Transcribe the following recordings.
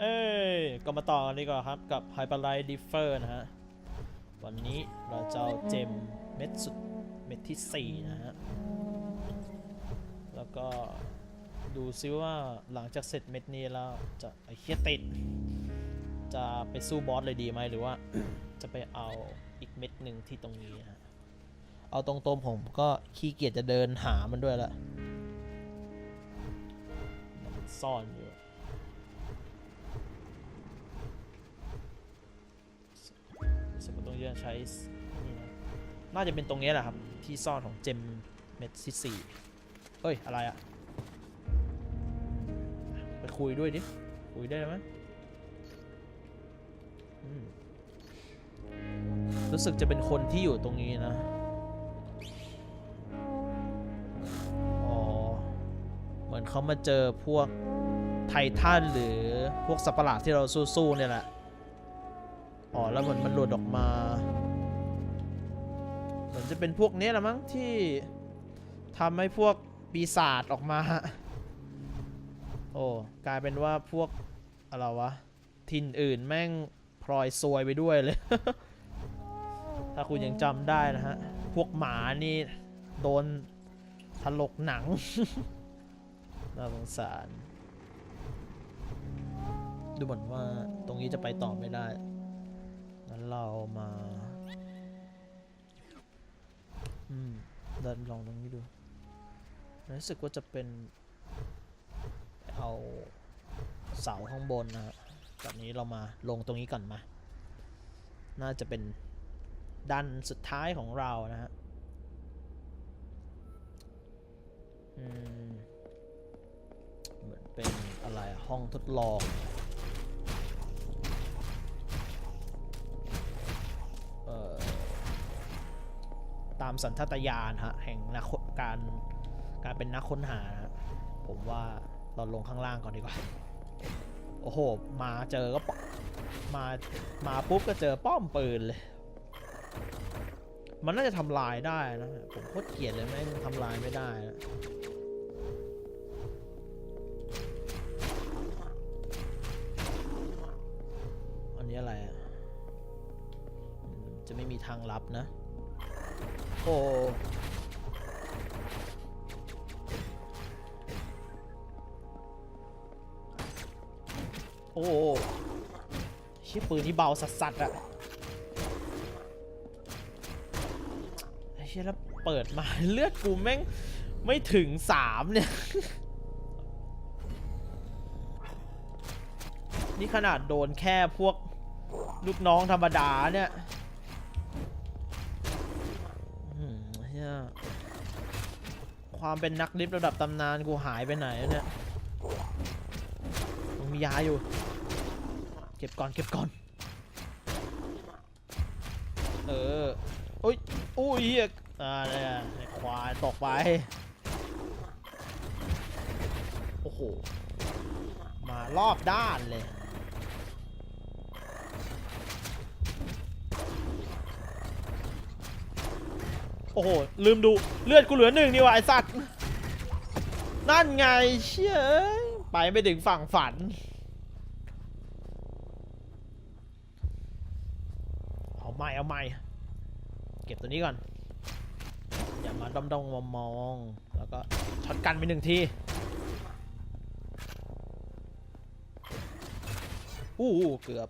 เอ้ยก็มาต่อกันดีกว่าครับกับ Hyperlight Differ นะฮะ วันนี้เราจะเอาเจมเม็ดสุดเม็ดที่ 4 นะฮะ แล้วก็ดูซิว่าหลังจากเสร็จเม็ดนี้แล้วจะไอ้เฮียติด จะไปสู้บอสเลยดีไหมหรือว่า จะไปเอาอีกเม็ดหนึ่งที่ตรงนี้นะฮะเอาตรงๆผมก็ขี้เกียจจะเดินหามันด้วยละมันซ่อนอยู่ ตรงนี้ใช้นี่นะน่าจะเป็นตรงนี้แหละครับ ที่ซ่อนของเจมเม็ดที่สี่เฮ้ย อะไรอะไปคุยด้วยดิ คุยได้ไหมอืมรู้สึกจะเป็นคนที่อยู่ตรงนี้นะอ๋อเหมือนเขามาเจอพวกไททันหรือพวกสัตว์ประหลาดที่เราสู้ๆเนี่ยแหละ อ๋อแล้วเหมือนมันหลุดออกมา เหมือนจะเป็นพวกนี้ละมั้งที่ทำให้พวกปีศาจออกมา โอ้กลายเป็นว่าพวกอะไรวะทินอื่นแม่งพลอยซวยไปด้วยเลย ถ้าคุณยังจำได้นะฮะ พวกหมานี่โดนถลกหนัง น่าสงสาร ดูเหมือนว่าตรงนี้จะไปต่อไม่ได้ งั้นเรามาอืมเดินลองตรงนี้ดูรู้สึกว่าจะเป็น เอาเสาข้างบนนะฮะตอนนี้เรามาลงตรงนี้ก่อนมา น่าจะเป็นด้านสุดท้ายของเรานะฮะอืมเหมือนเป็นอะไรห้องทดลองามสัญชาตญาณฮะแห่งนักการการเป็นนักค้นหานะผมว่าเราลงข้างล่างก่อนดีกว่า โอ้โห มาเจอก็มามาปุ๊บก็เจอป้อมปืนเลย มันน่าจะทำลายได้นะ ผมโคตรเกลียดเลยแม่งทำลายไม่ได้นะอันนี้อะไรอะจะไม่มีทางลับนะ โอ้โอ้ชิปืนนี่เบาสัสๆอะไอ้เชี่ยแล้วเปิดมาเลือดกูแม่งไม่ถึงสามเนี่ย นี่ขนาดโดนแค่พวกลูกน้องธรรมดาเนี่ย ความเป็นนักลิฟต์ระดับตำนานกูหายไปไหนเนี่ยมันมียาอยู่ เก็บก่อนเก็บก่อน เอออุ้ยอุ้ยเหี้ยอ่าเนี่ยควายตกไป โอ้โห มารอบด้านเลย โอ้โห ลืมดูเลือดกูเหลือหนึ่งนี่วะไอสัตว์ นั่นไงเชี่ยเอ้ยไปไม่ถึงฝั่งฝัน เอาไม่เอาไม่เก็บตัวนี้ก่อน อย่ามาดองดองมองมองแล้วก็ช็อตกันไปหนึ่งทีอู้เกือบ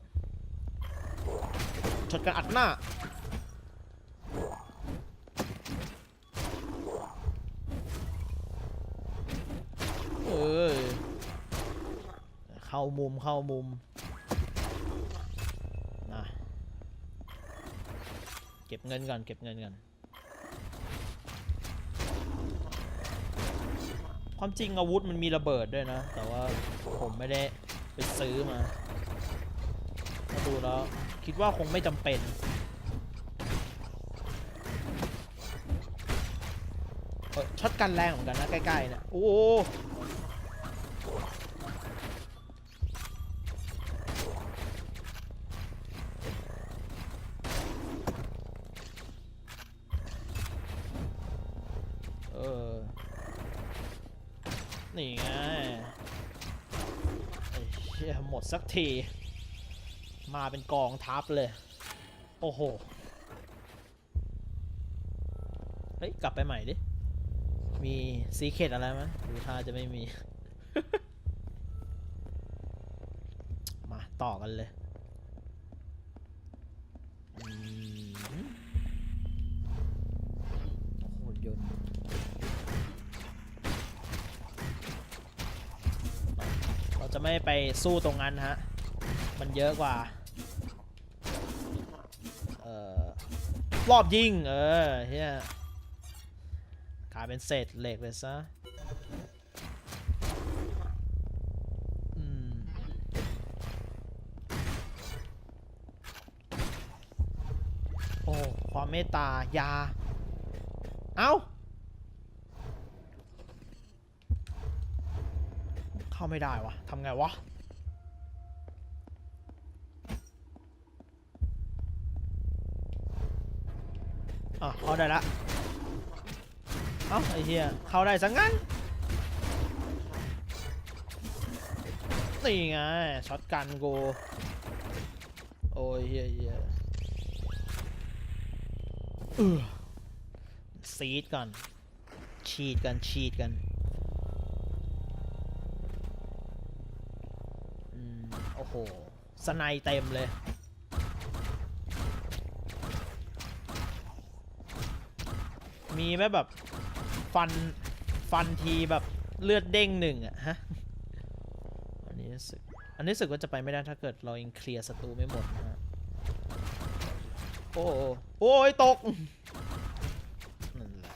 ช็อตกันอัดหน้า เอ้ยเข้า มุมเข้ามุมนะเก็บเงินก่อนเก็บเงินก่อนความจริงอาวุธมันมีระเบิดด้วยนะ แต่ว่าผมไม่ได้ไปซื้อมาถ้าดูแล้ว คิดว่าคงไม่จำเป็นช็อตกันแรงเหมือนกันนะ ใกล้ๆเนะโอ้ ที มาเป็นกองทัพเลย โอ้โห เฮ้ย กลับไปใหม่ดิ มีซีเคดอะไรมั้ยดูท่าจะไม่มี มาต่อกันเลย อืม ไม่ไปสู้ตรงนั้นฮะ มันเยอะกว่า เออรอบยิง เออเฮียกลายเป็นเศษเหล็กเลยซะอืมโอ้ ความเมตตายา เอ้า เข้าไม่ได้วะทำไงวะอะเข้าได้ละเอ้าไอ้เหี้ยเข้าได้สังงั้นนี่ไงช็อตกันกูโอ้ยเหี้ยเหี้ยเออซีดก่อนฉีดกันฉีดกัน สไนเต็มเลย มีไหมแบบ ฟัน ฟันทีแบบเลือดเด้งหนึ่งอะฮะ อันนี้รู้สึก อันนี้รู้สึกว่าจะไปไม่ได้ถ้าเกิดเรายังเคลียร์ศัตรูไม่หมดนะฮะ โอ้โหโอ้ยตกนั่นแหละ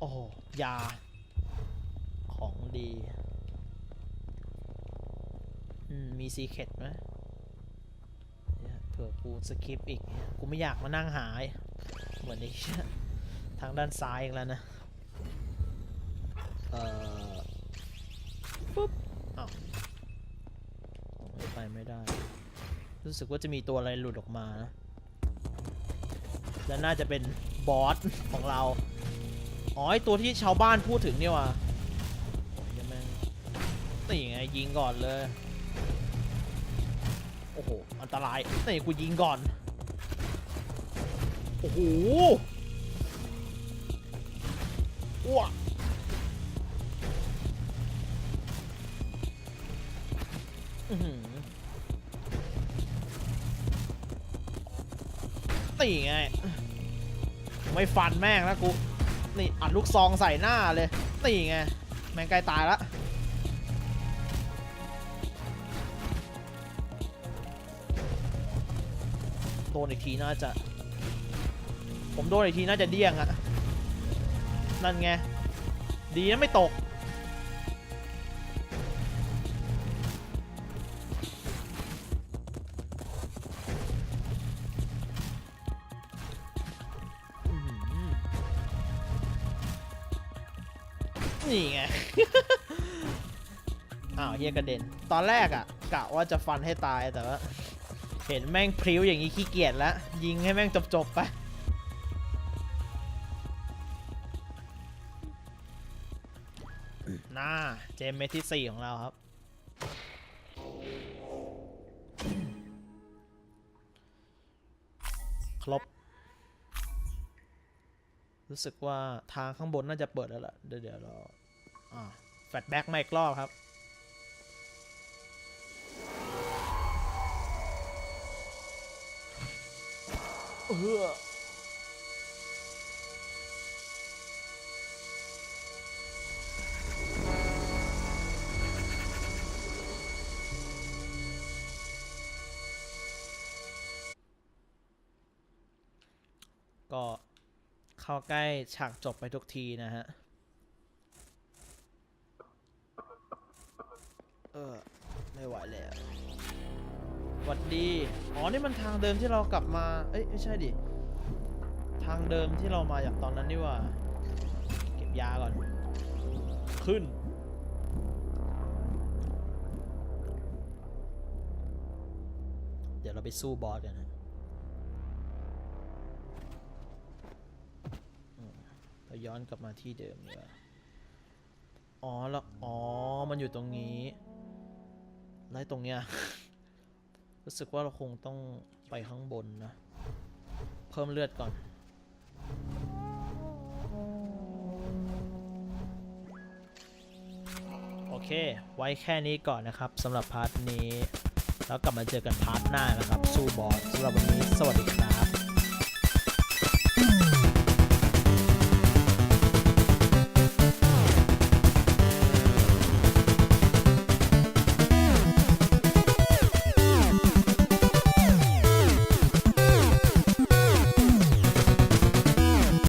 โอ้ ยาของดีมีซีเคดไหมเผื่อกูสคิปอีก กูไม่อยากมานั่งหายเหมือนไอ้เหี้ทางด้านซ้ายอีกแล้วนะ เอ่อปุ๊บอ้าวไปไม่ได้ รู้สึกว่าจะมีตัวอะไรหลุดออกมานะ และน่าจะเป็นบอสของเรา อ๋อไอตัวที่ชาวบ้านพูดถึงเนี่ยว่ะยังแม่งนี่ไงยิงก่อนเลย โอ้โห อันตรายนี่กูยิงก่อน โอ้โหอ้วกอื้อหือนี่ไง ไม่ฟันแม่งแล้วกู นี่อัดลูกซองใส่หน้าเลย นี่ไง แมงไกล้ตายละโดนอีกทีน่าจะ ผมโดนอีกทีน่าจะเดี้ยงอะนั่นไง ดีนะไม่ตก นี่ไง อ้าวเฮียกระเด็น ตอนแรกอะกะว่าจะฟันให้ตายแต่ว่า เห็นแม่งพริ้วอย่างนี้ขี้เกียจแล้วยิงให้แม่งจบๆไปน่าเจมเมทที่ 4 ของเราครับ ครบ รู้สึกว่าทางข้างบนน่าจะเปิดแล้วล่ะ เดี๋ยวเรา แฟลชแบ็กมาอีกรอบครับ เออก็เข้าใกล้ฉากจบไปทุกทีนะฮะ เออ ไม่ไหวแล้วหวัดดี อ๋อ นี่มันทางเดิมที่เรากลับมา เอ้ย ไม่ใช่ดิ ทางเดิมที่เรามาจากตอนนั้นนี่ว่า เก็บยาก่อน ขึ้น เดี๋ยวเราไปสู้บอสกันนะเราย้อนกลับมาที่เดิมดีกว่าอ๋อแล้วอ๋อ มันอยู่ตรงนี้ ไล่ตรงเนี้ย รู้สึกว่าเราคงต้องไปข้างบนนะ เพิ่มเลือดก่อน โอเค ไว้แค่นี้ก่อนนะครับสำหรับพาร์ทนี้ แล้วกลับมาเจอกันพาร์ทหน้านะครับ สู้บอสสำหรับวันนี้ สวัสดีครับ